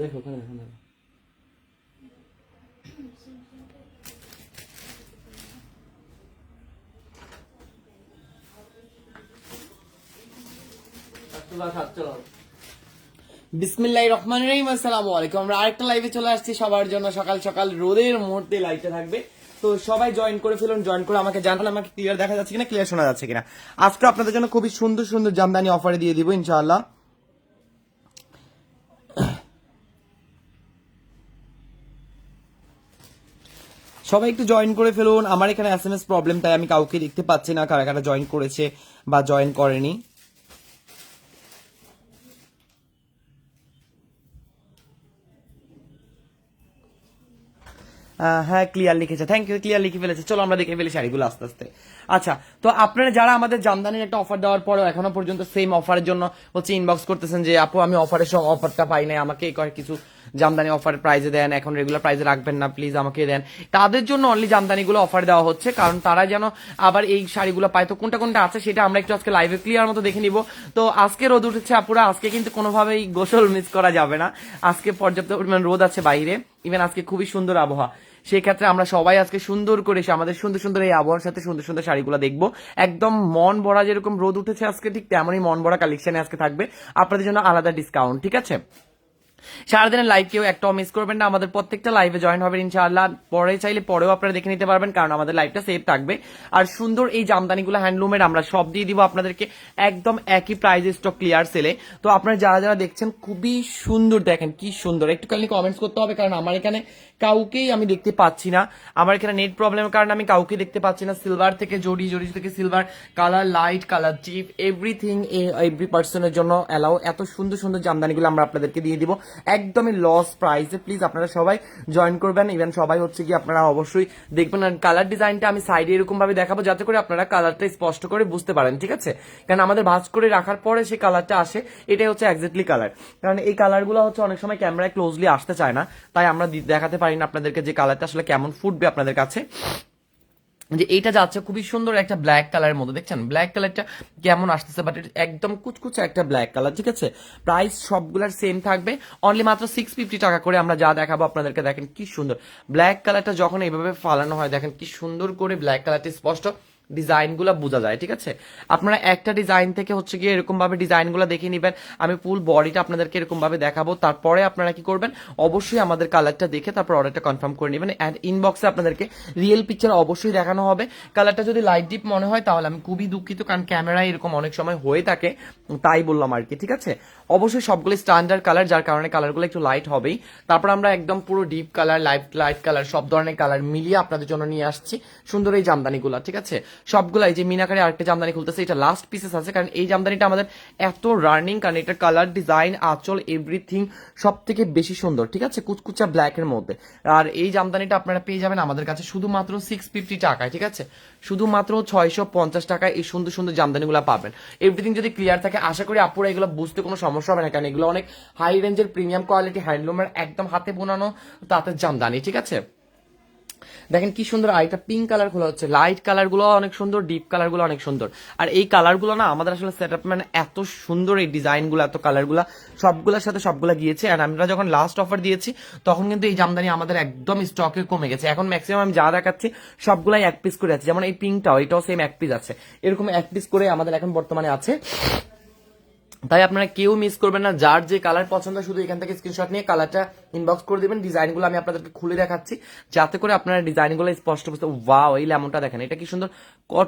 দেখো ওখানে দেখো দেখো। বিসমিল্লাহ রহমান রহিম আসসালামু আলাইকুম। আমরা আরেকটা লাইভে চলে আসছি সবার জন্য। সকাল সকাল রোদের মুহূর্তে লাইভটা থাকবে। তো সবাই জয়েন করে ফেলুন জয়েন করে আমাকে জানান আমাকে ক্লিয়ার দেখা যাচ্ছে কিনা ক্লিয়ার শোনা যাচ্ছে কিনা। আজকে আপনাদের জন্য খুবই সুন্দর সুন্দর জামদানি অফারে দিয়ে দিব ইনশাআল্লাহ। সবাই একটু জয়েন করে ফেলুন। আমার এখানে এস এম এস প্রবলেম তাই আমি কাউকে দেখতে পাচ্ছি না, কারা কারা জয়েন করেছে বা জয়েন করেনি। হ্যাঁ ক্লিয়ার লিখেছে। থ্যাংক ইউ ক্লিয়ার লিখে ফেলেছে। চলো আমরা দেখে ফেলি শাড়িগুলো আস্তে আস্তে। আচ্ছা তো আপনারা যারা আমাদের জামদানির একটা অফার দেওয়ার পরেও এখনও পর্যন্ত সেম অফারের জন্য হচ্ছে ইনবক্স করতেছেন যে, আপু, আমি অফারের সব অফারটা পাই নাই, আমাকে কিছু জামদানি অফার প্রাইজে দেন, এখন রেগুলার প্রাইজে রাখবেন না প্লিজ আমাকে দেন। তাদের জন্য অনলি জামদানিগুলো অফার দেওয়া হচ্ছে, কারণ তারা যেন আবার এই শাড়িগুলো পায়। তো কোনটা কোনটা আছে সেটা আমরা একটু আজকে লাইভে ক্লিয়ার মতো দেখে নিব। তো আজকে রোদ উঠেছে আপুরা, আজকে কিন্তু কোনোভাবেই গোসল মিস করা যাবে না। আজকে পর্যাপ্ত পরিমাণ রোদ আছে বাইরে ইভেন আজকে খুবই সুন্দর আবহাওয়া। সেই ক্ষেত্রে আমরা সবাই আজকে সুন্দর করে এসে আমাদের সুন্দর সুন্দর এই আবহাওয়ার সাথে সুন্দর সুন্দর শাড়িগুলো দেখব। একদম মন ভরা যেরকম রোদ উঠেছে আজকে, ঠিক তেমনই মন ভরা কালেকশনে আজকে থাকবে। আপনাদের জন্য আলাদা ডিসকাউন্ট ঠিক আছে? সারাদিনের লাইভ কেউ একটাও মিস করবেন না। আমাদের প্রত্যেকটা লাইভে জয়েন হবেন ইনশাআল্লাহ। পরে চাইলে পরেও আপনারা দেখে নিতে পারবেন, কারণ আমাদের লাইভটা সেভ থাকবে। আর সুন্দর এই জামদানিগুলো হ্যান্ডলুমের আমরা সব দিয়ে দিব আপনাদেরকে একদম একই প্রাইজে স্টক ক্লিয়ার সেলে তো আপনারা যারা যারা দেখছেন, খুবই সুন্দর দেখেন, কি সুন্দর। একটুখানি কমেন্টস করতে হবে, কারণ আমার এখানে কাউকেই আমি দেখতে পাচ্ছি না। আমার এখানে নেট প্রবলেমের কারণে আমি কাউকে দেখতে পাচ্ছি না। সিলভার থেকে জড়ি জড়ি থেকে silver colour light colour cheap everything every পার্সনের জন্য অ্যালাউ এত সুন্দর সুন্দর জামদানিগুলো আমরা আপনাদেরকে দিয়ে দিব। একদমই লস প্রাইসে প্লিজ আপনারা সবাই জয়েন করবেন। ইভেন সবাই হচ্ছে কি আপনারা অবশ্যই দেখবেন। আর কালার ডিজাইনটা আমি সাইডে এরকম ভাবে দেখাবো যাতে করে আপনারা কালারটা স্পষ্ট করে বুঝতে পারেন, ঠিক আছে? কারণ আমাদের ভাঁজ করে রাখার পরে সেই কালারটা আসে, এটাই হচ্ছে এক্স্যাক্টলি কালার কারণ এই কালারগুলো হচ্ছে অনেক সময় ক্যামেরায় ক্লোজলি আসতে চায় না। তাই আমরা দেখাতে পারি না আপনাদেরকে যে কালারটা আসলে কেমন ফুটবে আপনাদের কাছে। যে এইটা যাচ্ছে খুবই সুন্দর একটা ব্ল্যাক কালারের মধ্যে, দেখছেন? ব্ল্যাক কালারটা কেমন আসতেছে বাট একদম কুচকুচে একটা ব্ল্যাক কালার ঠিক আছে? প্রাইস সবগুলার সেম থাকবে অনলি মাত্র সিক্স ফিফটি টাকা করে আমরা যা দেখাবো আপনাদেরকে, দেখেন কি সুন্দর। ব্ল্যাক কালারটা যখন এইভাবে ফালানো হয়, দেখেন কি সুন্দর করে ব্ল্যাক কালারটি স্পষ্ট ডিজাইনগুলো বোঝা যায়, ঠিক আছে? আপনারা একটা ডিজাইন থেকে হচ্ছে গিয়ে এরকম ভাবে ডিজাইনগুলো দেখে নেবেন। আমি ফুল বডিটা আপনাদেরকে এরকম ভাবে দেখাবো। তারপরে আপনারা কি করবেন? অবশ্যই আমাদের কালারটা দেখে তারপর অর্ডারটা কনফার্ম করে নেবেন। অ্যান্ড ইনবক্সে আপনাদেরকে রিয়েল পিকচার অবশ্যই দেখানো হবে। কালারটা যদি লাইট ডিপ মনে হয়, তাহলে আমি খুবই দুঃখিত, কারণ ক্যামেরায় এরকম অনেক সময় হয়ে থাকে। তাই বললাম আর কি, ঠিক আছে? অবশ্যই সবগুলো স্ট্যান্ডার্ড কালার যার কারণে কালারগুলো একটু লাইট হবেই। তারপর আমরা একদম পুরো deep colour light light colour সব ধরনের কালার মিলিয়ে আপনাদের জন্য নিয়ে আসছি। সুন্দর এই জামদানিগুলো, ঠিক আছে? সবগুলাই, যে মিনাকারে আরেকটা জামদানি খুলতেছে, এটা লাস্ট পিসেস আছে, কারণ এই জামদানিটা আমাদের এত রানিং কারণ এটা কালার ডিজাইন আঁচল এভরিথিং সব থেকে বেশি সুন্দর, ঠিক আছে? কুচকুচা ব্ল্যাক এর মধ্যে। আর এই জামদানিটা আপনারা পেয়ে যাবেন আমাদের কাছে শুধুমাত্র সিক্স ফিফটি টাকায়, ঠিক আছে? শুধুমাত্র ছয়শো পঞ্চাশ টাকায় এই সুন্দর সুন্দর জামদানিগুলো পাবেন। এভরিথিং যদি ক্লিয়ার থাকে, আশা করি আপুরা এগুলো বুঝতে কোনো সমস্যা হবে না, কারণ এগুলো অনেক হাই রেঞ্জের প্রিমিয়াম কোয়ালিটি হ্যান্ডলুমের একদম হাতে বোনানো তাতে জামদানি, ঠিক আছে? দেখেন কি সুন্দর আরেকটা পিঙ্ক কালার খোলা হচ্ছে লাইট কালারগুলো অনেক সুন্দর ডিপ কালারগুলো অনেক সুন্দর। আর এই কালারগুলো না, আমাদের আসলে সেট আপ মানে এত সুন্দর এই ডিজাইনগুলো, এত কালারগুলা, সবগুলোর সাথে সবগুলা গিয়েছে। আর আমরা যখন লাস্ট অফার দিয়েছি, তখন কিন্তু এই জামদানি আমাদের একদম স্টকে কমে গেছে। এখন ম্যাক্সিমাম আমি যা দেখাচ্ছি, সবগুলাই এক পিস করে আছে যেমন এই পিঙ্কটাও এটাও সেম এক পিস আছে। এরকম এক পিস করে আমাদের এখন বর্তমানে আছে। তাই আপনারা কেউ মিস করবেন না, যার যে কালার পছন্দ, শুধু এখান থেকে স্ক্রিনশট নিয়ে কালারটা ইনবক্স করে দিবেন, ডিজাইনগুলো আমি আপনাদেরকে খুলে দেখাচ্ছি। যাতে করে আপনারা ডিজাইনগুলো স্পষ্ট বুঝতে ওয়াও, এই লেমনটা দেখেন, এটা কি সুন্দর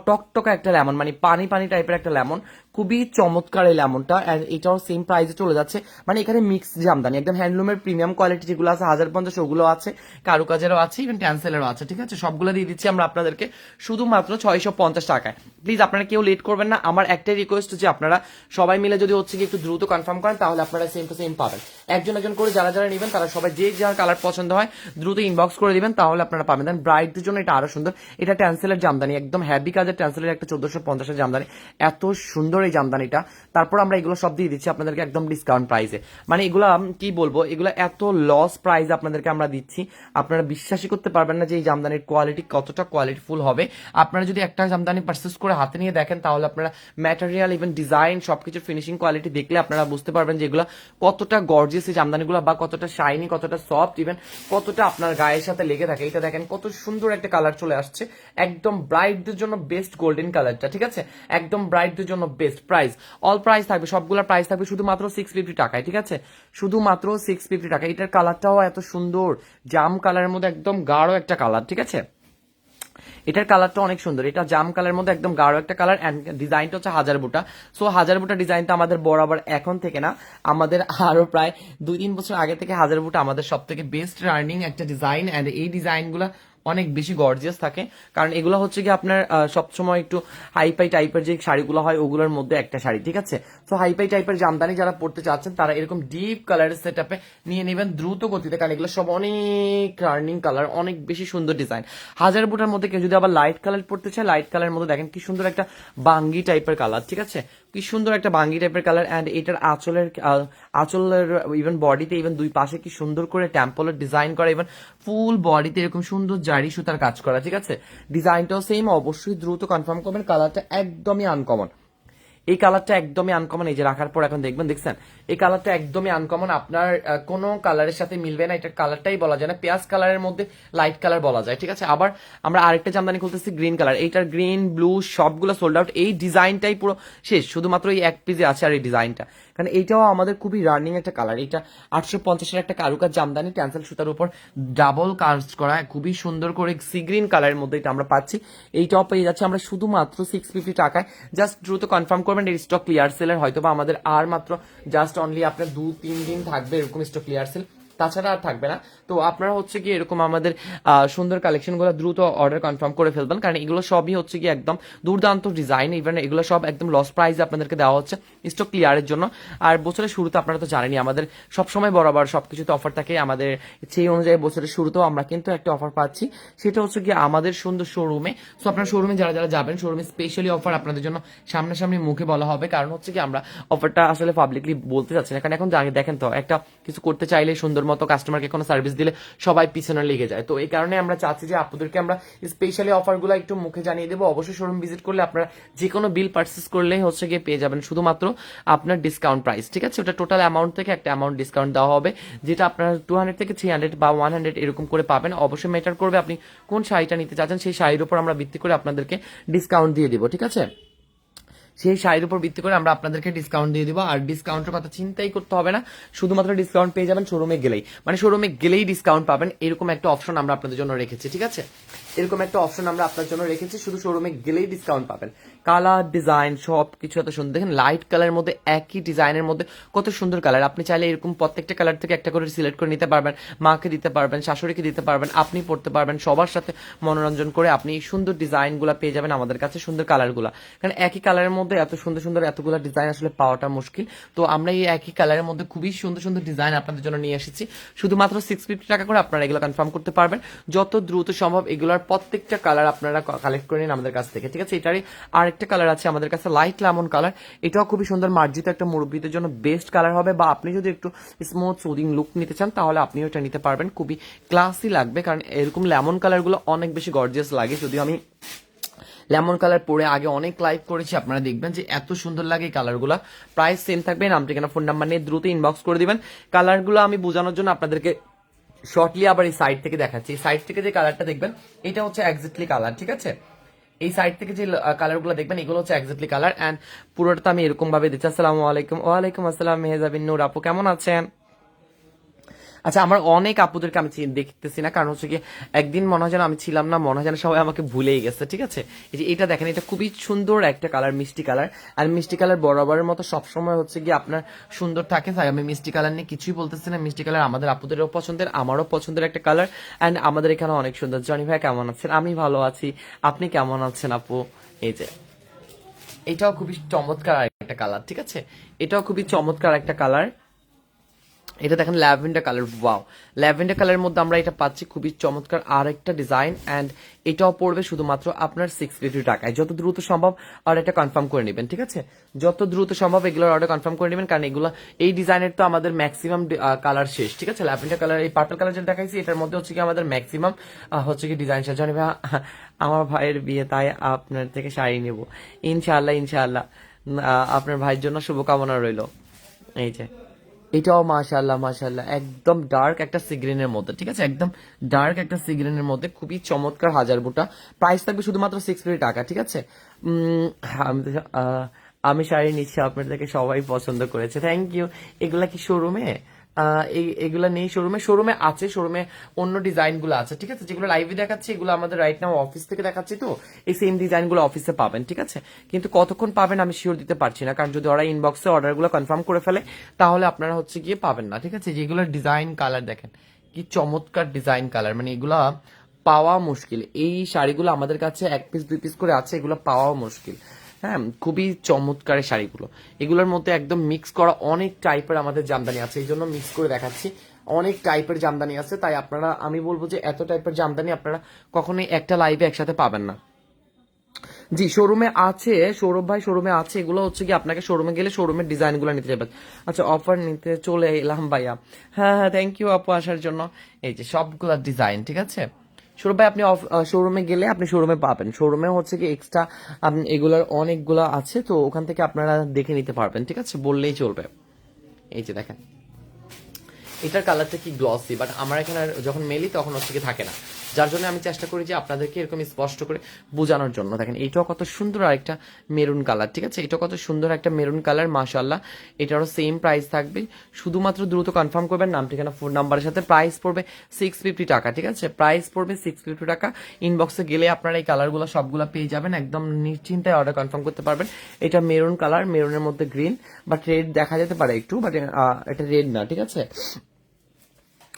টকটকা একটা লেমন মানে পানি পানি টাইপের একটা লেমন। খুবই চমৎকার এই লেমনটা এটাও সেম প্রাইসে চলে যাচ্ছে। মানে এখানে মিক্স জামদানি, একদম হ্যান্ডলুমের প্রিমিয়াম কোয়ালিটি যেগুলো আছে, হাজার পঞ্চাশ ওগুলো আছে, কারুকাজেরও আছে ইভেন ট্যান্সেলেরও আছে, ঠিক আছে? সবগুলো দিয়ে দিচ্ছি আমরা আপনাদেরকে শুধুমাত্র ছয়শো পঞ্চাশ টাকায়। প্লিজ আপনারা কেউ লেট করবেন না, আমার একটাই রিকোয়েস্ট যে আপনারা সবাই মিলে যদি হচ্ছে কি একটু দ্রুত কনফার্ম করেন, তাহলে আপনারা সেম টু সেম পাবেন। একজন একজন করে যারা যারা নেবেন, তারা সবাই যে যার কালার পছন্দ হয়, দ্রুত ইনবক্স করে দিবেন, তাহলে আপনারা পাবেন। দেন ব্রাইডদের জন্য এটা আরও সুন্দর। এটা ট্যান্সেলের জামদানি, একদম হ্যাভি কাজের ট্যান্সেলের একটা চোদ্দশো পঞ্চাশের জামদানি। এত সুন্দর এই জামদানিটা। তারপর আমরা এগুলো সব দিয়ে দিচ্ছি আপনাদেরকে একদম ডিসকাউন্ট প্রাইসে মানে এগুলা কি বলব? এগুলো এত লস প্রাইস আপনাদেরকে আমরা দিচ্ছি। আপনারা বিশ্বাসই করতে পারবেন না যে এই জামদানির কোয়ালিটি কতটা কোয়ালিটিফুল হবে। আপনারা যদি একটা জামদানি পারচেস করে হাতে নিয়ে দেখেন, তাহলে আপনারা ম্যাটেরিয়াল ইভেন ডিজাইন সবকিছু ফিনিশিং কোয়ালিটি দেখলে আপনারা বুঝতে পারবেন যে এগুলো কতটা গর্জিয়াস এই জামদানিগুলো বা কতটা শাইনি কতটা সফট ইভেন কতটা আপনার গায়ের সাথে লেগে থাকে, এটা দেখেন কত সুন্দর একটা কালার চলে আসছে। একদম ব্রাইটদের জন্য বেস্ট গোল্ডেন কালারটা ঠিক আছে? একদম ব্রাইটদের জন্য বেস্ট প্রাইস অল প্রাইস থাকবে সবগুলোর প্রাইস থাকবে শুধুমাত্র সিক্স ফিফটি টাকায়, ঠিক আছে? শুধুমাত্র সিক্স ফিফটি টাকা এটার কালারটাও এত সুন্দর, জাম কালারের মধ্যে একদম গাঢ় একটা কালার ঠিক আছে? এটার কালারটা অনেক সুন্দর। এটা জাম কালার মধ্যে একদম গাঢ় একটা কালার অ্যান্ড ডিজাইনটা হচ্ছে হাজার বুটা। সো হাজার বুটা ডিজাইনটা আমাদের বরাবর এখন থেকে না, আমাদের আরও প্রায় দুই তিন বছর আগে থেকে হাজার বুটা আমাদের সব থেকে বেস্ট রানিং একটা ডিজাইন অ্যান্ড এই ডিজাইনগুলো অনেক বেশি গর্জিয়াস থাকে। কারণ এগুলো হচ্ছে কি আপনার সবসময় একটু হাইপাই টাইপের যে শাড়িগুলো হয়, ওগুলোর মধ্যে একটা শাড়ি, ঠিক আছে? তো হাইপাই টাইপের জামদানি যারা পড়তে চাচ্ছেন, তারা এরকম ডিপ কালারের সেট আপে নিয়ে নেবেন দ্রুত গতিতে, কারণ এগুলো সব অনেক রার্নিং কালার অনেক বেশি সুন্দর ডিজাইন হাজার বুটার মধ্যে কেউ যদি আবার লাইট কালার পড়তে চায় লাইট কালারের মধ্যে দেখেন কি সুন্দর একটা বাঙ্গি টাইপের কালার ঠিক আছে? কি সুন্দর একটা বাঙ্গি টাইপের কালার অ্যান্ড এটার আঁচলের আঁচলের ইভেন বডিতে ইভেন দুই পাশে কি সুন্দর করে ট্যাম্পলের ডিজাইন করা ইভেন ফুল বডিতে এরকম সুন্দর জারি সুতার কাজ করা, ঠিক আছে? ডিজাইনটাও সেম অবশ্যই দ্রুত কনফার্ম করবেন কালারটা একদমই আনকমন এই কালারটা একদমই আনকমন এই যে রাখার পর এখন দেখবেন, দেখছেন? এই কালারটা একদমই আনকমন আপনার কোনো কালারের সাথে মিলবে না এটার কালারটাই বলা যায় না, পেঁয়াজ কালারের মধ্যে লাইট কালার বলা যায়, ঠিক আছে? আবার আমরা আরেকটা জামদানি খুলতেছি গ্রিন কালার এইটার গ্রিন ব্লু সবগুলো সোল্ড আউট এই ডিজাইনটাই পুরো শেষ, শুধুমাত্র এই এক পিজে আছে আর এই ডিজাইনটা কারণ এইটাও আমাদের খুবই রানিং একটা কালার এটা আটশো পঞ্চাশের একটা কারুকার জামদানি ট্যান্সেল সুতার উপর ডাবল কাজ করা, খুবই সুন্দর করে সি গ্রিন কালারের মধ্যে এটা আমরা পাচ্ছি। এইটাও পেয়ে যাচ্ছি আমরা শুধুমাত্র সিক্স ফিফটি টাকায়। জাস্ট দ্রুত কনফার্ম করবেন এই স্টক ক্লিয়ার সেলের হয়তো বা আমাদের আর মাত্র জাস্ট অনলি আপনার দু তিন দিন থাকবে এরকম স্টক ক্লিয়ার সেল তাছাড়া আর থাকবে না। তো আপনারা হচ্ছে কি এরকম আমাদের সুন্দর কালেকশনগুলো দ্রুত অর্ডার কনফার্ম করে ফেলবেন। কারণ এগুলো সবই হচ্ছে কি একদম দুর্দান্ত ডিজাইন ইভেন এগুলো সব একদম লস প্রাইসে আপনাদেরকে দেওয়া হচ্ছে স্টক ক্লিয়ারের জন্য। আর বছরের শুরুতে আপনারা তো জানেনই, আমাদের সবসময় বরাবর সবকিছুতে অফার থাকে। আমাদের সেই অনুযায়ী বছরের শুরুতেও আমরা কিন্তু একটা অফার পাচ্ছি। সেটা হচ্ছে কি আমাদের সুন্দর শোরুমে সো আপনার শোরুমে যারা যারা যাবেন শোরুমে স্পেশালি অফার আপনাদের জন্য সামনাসামনি মুখে বলা হবে। কারণ হচ্ছে কি আমরা অফারটা আসলে পাবলিকলি বলতে চাচ্ছি না। কারণ এখন দেখেন তো, একটা কিছু করতে চাইলে সুন্দর মতো কাস্টমারকে কোনো সার্ভিস দিলে সবাই পিছনে লেগে যায়। তো এই কারণে আমরা চাচ্ছি যে আপনাদেরকে আমরা স্পেশালি অফারগুলো একটু মুখে জানিয়ে দেবো। অবশ্যই শোরুম ভিজিট করলে আপনারা যে কোনো বিল পার্চেস করলেই হচ্ছে গিয়ে পেয়ে যাবেন শুধুমাত্র আপনার ডিসকাউন্ট প্রাইস ঠিক আছে? ওটা টোটাল অ্যামাউন্ট থেকে একটা অ্যামাউন্ট ডিসকাউন্ট দেওয়া হবে, যেটা আপনার টু হান্ড্রেড থেকে থ্রি হান্ড্রেড বা ওয়ান হান্ড্রেড এরকম করে পাবেন। অবশ্যই ম্যাটার করবে আপনি কোন শাড়িটা নিতে চাচ্ছেন, সেই শাড়ির উপর আমরা ভিত্তি করে আপনাদেরকে ডিসকাউন্ট দিয়ে দিব, ঠিক আছে? সেই শাড়ির উপর ভিত্তি করে আমরা আপনাদেরকে ডিসকাউন্ট দিয়ে দিব। আর ডিসকাউন্টের কথা চিন্তাই করতে হবে না। শুধুমাত্র ডিসকাউন্ট পেয়ে যাবেন শোরুমে গেলেই। মানে শোরুমে গেলেই ডিসকাউন্ট পাবেন। এরকম একটা অপশন আমরা আপনাদের জন্য রেখেছি, ঠিক আছে? এরকম একটা অপশন আমরা আপনার জন্য রেখেছি। শুধু শোরুমে গেলেই ডিসকাউন্ট পাবেন। কালার, ডিজাইন সব কিছু এত সুন্দর। দেখেন লাইট কালারের মধ্যে, একই ডিজাইনের মধ্যে কত সুন্দর কালার আপনি চাইলে এরকম প্রত্যেকটা কালার থেকে একটা করে সিলেক্ট করে নিতে পারবেন। মাকে দিতে পারবেন, শাশুড়িকে দিতে পারবেন, আপনি পড়তে পারবেন। সবার সাথে মনোরঞ্জন করে আপনি সুন্দর ডিজাইনগুলো পেয়ে যাবেন আমাদের কাছে, সুন্দর কালারগুলো কারণ একই কালারের মধ্যে এত সুন্দর সুন্দর এতগুলো ডিজাইন আসলে পাওয়াটা মুশকিল। তো আমরা এই একই কালারের মধ্যে খুবই সুন্দর সুন্দর ডিজাইন আপনাদের জন্য নিয়ে এসেছি। শুধুমাত্র সিক্স ফিফটি টাকা করে আপনারা এগুলো কনফার্ম করতে পারবেন। যত দ্রুত সম্ভব এগুলোর প্রত্যেকটা কালার আপনারা কালেক্ট করে নিন আমাদের কাছ থেকে, ঠিক আছে? এটারই আরেকটা কালার আছে আমাদের কাছে লাইট লেমন কালার এটাও খুবই সুন্দর, মার্জিত একটা মুরব্বীদের জন্য বেস্ট কালার হবে। বা আপনি যদি একটু স্মুথ সুদিং লুক নিতে চান, তাহলে আপনি ওটা নিতে পারবেন। খুবই ক্লাসি লাগবে, কারণ এরকম লেমন কালারগুলো অনেক বেশি গর্জিয়াস লাগে। যদিও আমি লেমন কালার পরে আগে অনেক লাইভ করেছি, আপনারা দেখবেন যে এত সুন্দর লাগে এই কালারগুলো প্রাইস সেম থাকবে, নাম ঠিকানা ফোন নাম্বার নিয়ে দ্রুত ইনবক্স করে দিবেন। কালারগুলো আমি বোঝানোর জন্য আপনাদেরকে শর্টলি আবার এই সাইড থেকে দেখাচ্ছি। এই সাইড থেকে যে কালারটা দেখবেন, এটা হচ্ছে এক্স্যাক্টলি কালার ঠিক আছে? এই সাইড থেকে যে কালারগুলো দেখবেন, এগুলো হচ্ছে এক্স্যাক্টলি কালার অ্যান্ড পুরোটা আমি এরকম ভাবে দিচ্ছি। আসসালামু আলাইকুম। ওয়ালাইকুম আসসালাম মেহেজাবিন নূর আপু, কেমন আছেন? আচ্ছা আমার অনেক আপুদেরকে আমি দেখতেছি না, কারণ হচ্ছে কি একদিন মনে হয় যেন আমি ছিলাম না, মনে হয় যেন সবাই আমাকে ভুলেই গেছে, ঠিক আছে? এই যে এটা দেখেন, এটা খুবই সুন্দর একটা কালার মিষ্টি কালার আর মিষ্টি কালার বরাবরের মতো সবসময় হচ্ছে কি আপনার সুন্দর থাকে। তাই আমি মিষ্টি কালার নিয়ে কিছুই বলতেছি না, মিষ্টি কালার আমাদের আপুদেরও পছন্দের, আমারও পছন্দের একটা কালার অ্যান্ড আমাদের এখানে অনেক সুন্দর। জনি ভাই, কেমন আছেন? আমি ভালো আছি। আপনি কেমন আছেন আপু? এই যে, এটাও খুবই চমৎকার একটা কালার ঠিক আছে? এটাও খুবই চমৎকার একটা কালার এটা দেখেন ল্যাভেন্ডার কালার, ওয়াও। ল্যাভেন্ডার কালারের মধ্যে আমরা এটা পাচ্ছি খুবই চমৎকার আর একটা ডিজাইন অ্যান্ড এটাও পড়বে শুধুমাত্র আপনার সিক্স ফিফটি টাকায়। যত দ্রুত সম্ভব আর অর্ডারটা কনফার্ম করে নেবেন, ঠিক আছে? যত দ্রুত সম্ভব এগুলোর অর্ডার কনফার্ম করে নেবেন, কারণ এগুলো, এই ডিজাইনের তো আমাদের ম্যাক্সিমাম কালার শেষ, ঠিক আছে? ল্যাভেন্ডার কালার, এই পার্পল কালার যেটা দেখাইছি, এটার মধ্যে হচ্ছে কি আমাদের ম্যাক্সিমাম হচ্ছে কি ডিজাইন শেষ। জানি আমার ভাইয়ের বিয়ে, তাই আপনার থেকে শাড়ি নেব। ইনশাআল্লাহ ইনশাআল্লাহ আপনার ভাইয়ের জন্য শুভকামনা রইল। এই যে। এটাও মাশাল্লাহ মাশাল্লাহ একদম ডার্ক একটা সিগ্রিনের মধ্যে, ঠিক আছে? একদম ডার্ক একটা সিগ্রিনের মধ্যে খুবই চমৎকার হাজার বুটা। প্রাইস থাকবে শুধুমাত্র সিক্স ফিফটি টাকা, ঠিক আছে? আমি শাড়ি নিচ্ছি, আপনাদেরকে সবাই পছন্দ করেছে। থ্যাংক ইউ এগুলা কি শোরুমে এগুলা নেই শোরুমে শোরুমে আছে শোরুমে অন্য ডিজাইনগুলো আছে, ঠিক আছে? যেগুলো লাইভে দেখাচ্ছি, এগুলো আমাদের রাইট নাও অফিস থেকে দেখাচ্ছি তো। এই সেম ডিজাইনগুলো অফিসে পাবেন, ঠিক আছে? কিন্তু কতক্ষণ পাবেন আমি শিওর দিতে পারছি না, কারণ যদি ওরা ইনবক্সে অর্ডারগুলো কনফার্ম করে ফেলে, তাহলে আপনারা হচ্ছে গিয়ে পাবেন না, ঠিক আছে? যেগুলো ডিজাইন কালার দেখেন, কি চমৎকার ডিজাইন কালার মানে এগুলা পাওয়া মুশকিল। এই শাড়িগুলো আমাদের কাছে এক পিস দুই পিস করে আছে, এগুলো পাওয়া মুশকিল। হ্যাঁ খুবই চমৎকার শাড়িগুলো। এগুলোর মধ্যে একদম মিক্স করা অনেক টাইপের আমাদের জামদানি আছে, এই জন্য মিক্স করে দেখাচ্ছি। অনেক টাইপের জামদানি আছে, তাই আপনারা, আমি বলব যে এত টাইপের জামদানি আপনারা কখনোই একটা লাইভে একসাথে পাবেন না। জি শোরুমে আছে, সৌরভ ভাই শোরুমে আছে, এগুলো হচ্ছে কি আপনাকে শোরুমে গেলে শোরুমের ডিজাইনগুলো নিতে যাবেন। আচ্ছা অফার নিতে চলে এলাম ভাইয়া। হ্যাঁ হ্যাঁ থ্যাংক ইউ আপু আসার জন্য। এই যে সবগুলা ডিজাইন ঠিক আছে? সৌরভ ভাই আপনি শোরুমে গেলে আপনি শোরুমে পাবেন। শোরুমে হচ্ছে কি এক্সট্রা এগুলার অনেকগুলো আছে, তো ওখান থেকে আপনারা দেখে নিতে পারবেন, ঠিক আছে? বললেই চলবে। এই যে দেখেন। এটার কালারটা কি গ্লসি বাট আমার এখানে যখন মেলি তখন হচ্ছে কি থাকে না। যার জন্য আমি চেষ্টা করি যে আপনাদেরকে এরকম স্পষ্ট করে বোঝানোর জন্য। দেখেন এইটাও কত সুন্দর আরেকটা মেরুন কালার, ঠিক আছে? এটা কত সুন্দর একটা মেরুন কালার মাশাল্লাহ এটারও সেম প্রাইস থাকবে। শুধুমাত্র দ্রুত কনফার্ম করবেন নাম ঠিকানা ফোন নাম্বারের সাথে প্রাইস পড়বে সিক্স ফিফটি টাকা, ঠিক আছে? প্রাইস পড়বে সিক্স ফিফটি টাকা। ইনবক্সে গেলে আপনারা এই কালারগুলো সবগুলো পেয়ে যাবেন, একদম নিশ্চিন্তায় অর্ডার কনফার্ম করতে পারবেন। এটা মেরুন কালার, মেরুনের মধ্যে গ্রিন বাট রেড দেখা যেতে পারে একটু বাট এটা রেড না, ঠিক আছে?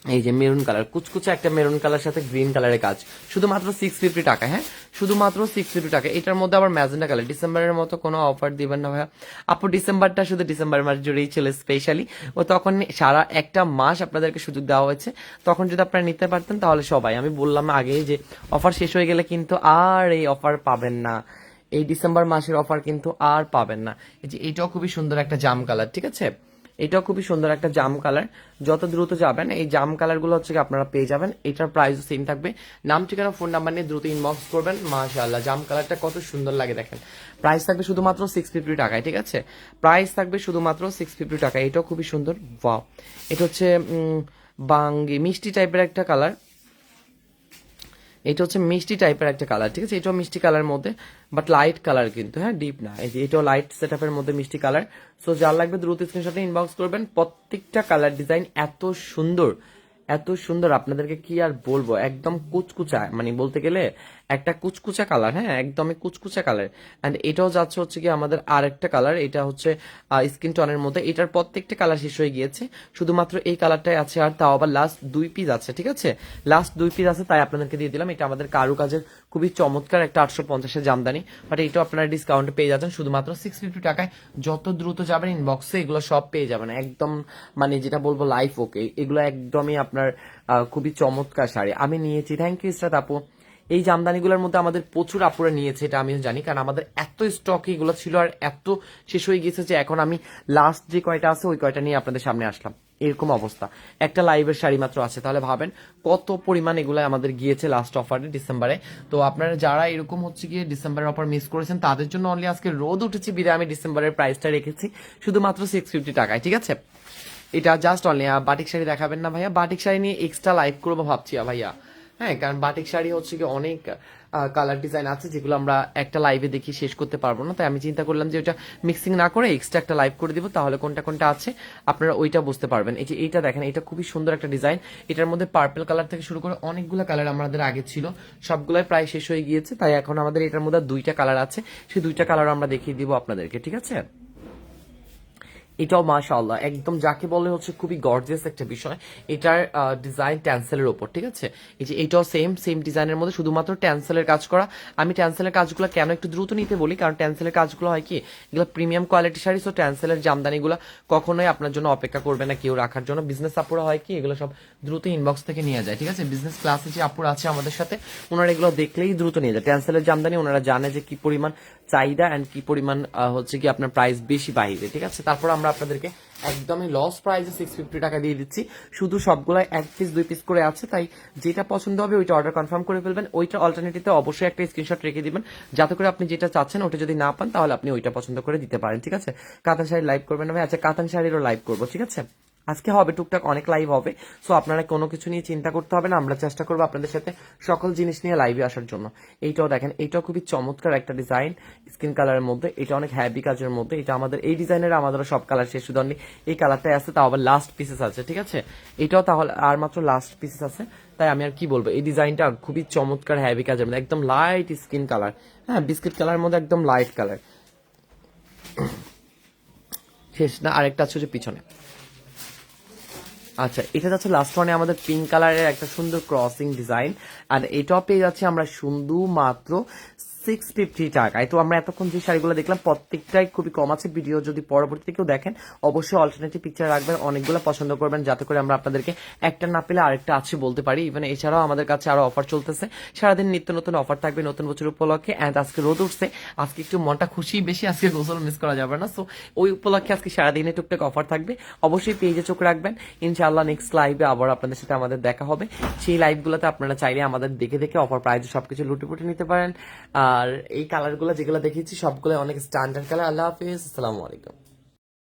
এই যে মেরুন কালার কুচকুচে একটা মেরুন কালার সাথে গ্রিন কালারের কাজ। শুধুমাত্র সিক্স ফিফটি টাকা হ্যাঁ? শুধুমাত্র সিক্স ফিফটি টাকা। এটার মধ্যে আবার ম্যাজেন্ডা কালার ডিসেম্বরের মতো কোনো অফার দিবেন না ভাইয়া। আপু, ডিসেম্বরটা শুধু ডিসেম্বর মাস জুড়েই ছিল স্পেশালি ও তখন সারা একটা মাস আপনাদেরকে সুযোগ দেওয়া হয়েছে। তখন যদি আপনারা নিতে পারতেন তাহলে সবাই। আমি বললাম আগেই যে অফার শেষ হয়ে গেলে কিন্তু আর এই অফার পাবেন না। এই ডিসেম্বর মাসের অফার কিন্তু আর পাবেন না। এই যে এটাও খুবই সুন্দর একটা জাম কালার ঠিক আছে? এটাও খুবই সুন্দর একটা জাম কালার। যত দ্রুত যাবেন, এই জাম কালারগুলো হচ্ছে কি আপনারা পেয়ে যাবেন। এটার প্রাইসও সেম থাকবে। নাম, ঠিকানা ফোন নাম্বার নিয়ে দ্রুত ইনবক্স করবেন। মাশাআল্লাহ, জাম কালারটা কত সুন্দর লাগে দেখেন। প্রাইস থাকবে শুধুমাত্র সিক্স ফিফটি টাকায়, ঠিক আছে? প্রাইস থাকবে শুধুমাত্র সিক্স ফিফটি টাকায়। এটাও খুবই সুন্দর। ওয়াও এটা হচ্ছে বাঙ্গি, মিষ্টি টাইপের একটা কালার। এটা হচ্ছে মিষ্টি টাইপের একটা কালার ঠিক আছে? এটাও মিষ্টি কালার মধ্যে বাট লাইট কালার কিন্তু হ্যাঁ? ডিপ না। এই যে এটাও লাইট সেট মধ্যে মিষ্টি কালার সো যার লাগবে দ্রুত স্ক্রিনশটে ইনবক্স করবেন। প্রত্যেকটা কালার ডিজাইন এত সুন্দর এত সুন্দর। আপনাদেরকে কি আর বলব? একদম কুচকুচা মানে বলতে গেলে একটা কুচকুচা কালার হ্যাঁ একদমই কুচকুচা কালার। অ্যান্ড এটাও যাচ্ছে হচ্ছে কি আমাদের আরেকটা কালার, এটা হচ্ছে স্কিন টনের মধ্যে। এটার প্রত্যেকটা কালার শেষ হয়ে গিয়েছে। শুধুমাত্র এই কালারটাই আছে, আর তাও আবার লাস্ট দুই পিস আছে, ঠিক আছে? লাস্ট দুই পিস আছে, তাই আপনাদেরকে দিয়ে দিলাম। এটা আমাদের কারু কাজের খুবই চমৎকার একটা আটশো পঞ্চাশের জামদানি। বাট এইটাও আপনারা ডিসকাউন্টে পেয়ে যাচ্ছেন। শুধুমাত্র সিক্স ফিফটি টাকায় যত দ্রুত যাবেন ইনবক্সে এগুলো সব পেয়ে যাবেন। একদম মানে যেটা বলব লাইফ ওকে এগুলো একদমই আপনার খুবই চমৎকার শাড়ি। আমি নিয়েছি থ্যাংক ইউ ইসরাত আপু। এই জামদানিগুলোর মধ্যে আমাদের প্রচুর আপুরা নিয়েছে, এটা আমিও জানি, কারণ আমাদের এত স্টক এগুলো ছিল আর এত শেষ হয়ে গেছে যে এখন আমি লাস্ট যে কয়টা আছে, ওই কয়টা নিয়ে আপনাদের সামনে আসলাম। এরকম অবস্থা। একটা লাইভের শাড়ি মাত্র আছে, তাহলে ভাবেন কত পরিমাণ এগুলো আমাদের গিয়েছে লাস্ট অফারে ডিসেম্বরে। তো আপনারা যারা এরকম হচ্ছে গিয়ে ডিসেম্বরের অফার মিস করেছেন, তাদের জন্য অনলি আজকে রোদ উঠেছি, বিদায় আমি ডিসেম্বরের প্রাইসটা রেখেছি, শুধুমাত্র সিক্স ফিফটি টাকায়, ঠিক আছে? এটা জাস্ট অনলি বাটিক শাড়ি দেখাবেন না ভাইয়া, বাটিক শাড়ি নিয়ে এক্সট্রা লাইভ করব ভাবছি, ভাইয়া। হ্যাঁ কারণ বাটিক শাড়ি হচ্ছে কি অনেক কালার ডিজাইন আছে যেগুলো আমরা একটা লাইভে দেখি শেষ করতে পারব না। তাই আমি চিন্তা করলাম যে ওটা মিক্সিং না করে এক্সট্রা একটা লাইভ করে দিব, তাহলে কোনটা কোনটা আছে আপনারা ওইটা বুঝতে পারবেন। এই যে এইটা দেখেন, এটা খুবই সুন্দর একটা ডিজাইন এটার মধ্যে পার্পল কালার থেকে শুরু করে অনেকগুলো কালার আমাদের আগে ছিল। সবগুলাই প্রায় শেষ হয়ে গিয়েছে, তাই এখন আমাদের এটার মধ্যে দুইটা কালার আছে। সেই দুইটা কালার আমরা দেখিয়ে দিব আপনাদেরকে, ঠিক আছে? এটাও মাশাআল্লাহ। একদম যাকে বলে হচ্ছে খুবই গর্জিয়াস একটা বিষয়, এটার ডিজাইন ট্যান্সেলের ওপর, ঠিক আছে? এই যে এটাও সেম সেম ডিজাইনের মধ্যে শুধুমাত্র ট্যান্সেলের কাজ করা। আমি ট্যান্সেলের কাজগুলো কেন একটু দ্রুত নিতে বলি? কারণ ট্যান্সেলের কাজগুলো হয় কি, এগুলো প্রিমিয়াম কোয়ালিটি শাড়ি সো ট্যান্সেলের জামদানিগুলো কখনোই আপনার জন্য অপেক্ষা করবে না কেউ রাখার জন্য। বিজনেস আপুরা হয় কি, এগুলো সব দ্রুত ইনবক্স থেকে নিয়ে যায়, ঠিক আছে? বিজনেস ক্লাসে যে আপুরা আছে আমাদের সাথে, ওনারা এগুলো দেখলেই দ্রুত নিয়ে যায়। ট্যান্সেলের জামদানি, ওনারা জানে যে কি পরিমাণ চাহিদা অ্যান্ড কি পরিমাণ হচ্ছে কি আপনার প্রাইস বেশি বাইরে ঠিক আছে? তারপর আমরা আপনাদেরকে একদমই লস প্রাইসে সিক্স ফিফটি টাকা দিয়ে দিচ্ছি। শুধু সবগুলো এক পিস দুই পিস করে আছে, তাই যেটা পছন্দ হবে ওইটা অর্ডার কনফার্ম করে ফেলবেন। ওইটা অল্টারনেটিভে অবশ্যই একটা স্ক্রিনশট রেখে দিবেন, যাতে করে আপনি যেটা চাচ্ছেন ওটা যদি না পান, তাহলে আপনি ওইটা পছন্দ করে দিতে পারেন, ঠিক আছে? কাতান শাড়ি লাইভ করবেন ভাই? আচ্ছা কাতান শাড়িরও লাইভ করব, ঠিক আছে? আজকে হবে টুকটাক, অনেক লাইভ হবে। সো আপনারা কোনো কিছু নিয়ে চিন্তা করতে হবে না। আমরা চেষ্টা করব আপনাদের সাথে সকল জিনিস নিয়ে লাইভে আসার জন্য। এইটাও দেখেন, এইটাও খুবই চমৎকার একটা ডিজাইন স্কিন কালারের মধ্যে, এটা অনেক হ্যাভি কাজের মধ্যে। এটা আমাদের, এই ডিজাইনের আমাদের সব কালার শেষ শুধু এই কালারটাই আছে, তাও আবার লাস্ট পিসেস আছে, ঠিক আছে? এটাও তাহলে আর মাত্র লাস্ট পিসেস আছে। তাই আমি আর কি বলব, এই ডিজাইনটা খুবই চমৎকার হ্যাভি কাজের মধ্যে, একদম লাইট স্কিন কালার হ্যাঁ বিস্কিট কালারের মধ্যে একদম লাইট কালার শেষ না, আরেকটা আছে পিছনে। আচ্ছা এটা যাচ্ছে লাস্ট ওয়ানে আমাদের পিঙ্ক কালারের একটা সুন্দর ক্রসিং ডিজাইন আর এটাও পেয়ে যাচ্ছে আমরা শুধুমাত্র সিক্স ফিফটি টাকায় তো আমরা এতক্ষণ যে শাড়িগুলো দেখলাম, প্রত্যেকটাই খুবই কম আছে। ভিডিও যদি পরবর্তীতে কেউ দেখেন, অবশ্যই অল্টারনেটিভ পিকচার রাখবেন, অনেকগুলো পছন্দ করবেন, যাতে করে আমরা আপনাদেরকে একটা না পেলে আরেকটা আছে বলতে পারি। ইভেন এছাড়াও আমাদের কাছে আরও অফার চলতেছে। সারাদিন নিত্য নতুন অফার থাকবে নতুন বছর উপলক্ষে অ্যান্ড আজকে রোদ উঠছে। আজকে একটু মনটা খুশি বেশি, আজকে গোসল মিস করা যাবে না। সো ওই উপলক্ষে আজকে সারাদিনে টুকটাক অফার থাকবে। অবশ্যই পেজে চোখ রাখবেন। ইনশাআল্লাহ নেক্সট লাইভে আবার আপনাদের সাথে আমাদের দেখা হবে। সেই লাইভগুলোতে আপনারা চাইলে আমাদের দেখে দেখে অফার প্রাইজে সবকিছু লুটে পুটে নিতে পারেন। আর এই কালারগুলো যেগুলো দেখিয়েছি সবগুলো অনেক স্ট্যান্ডার্ড কালার আল্লাহ হাফিজ আসসালামু আলাইকুম।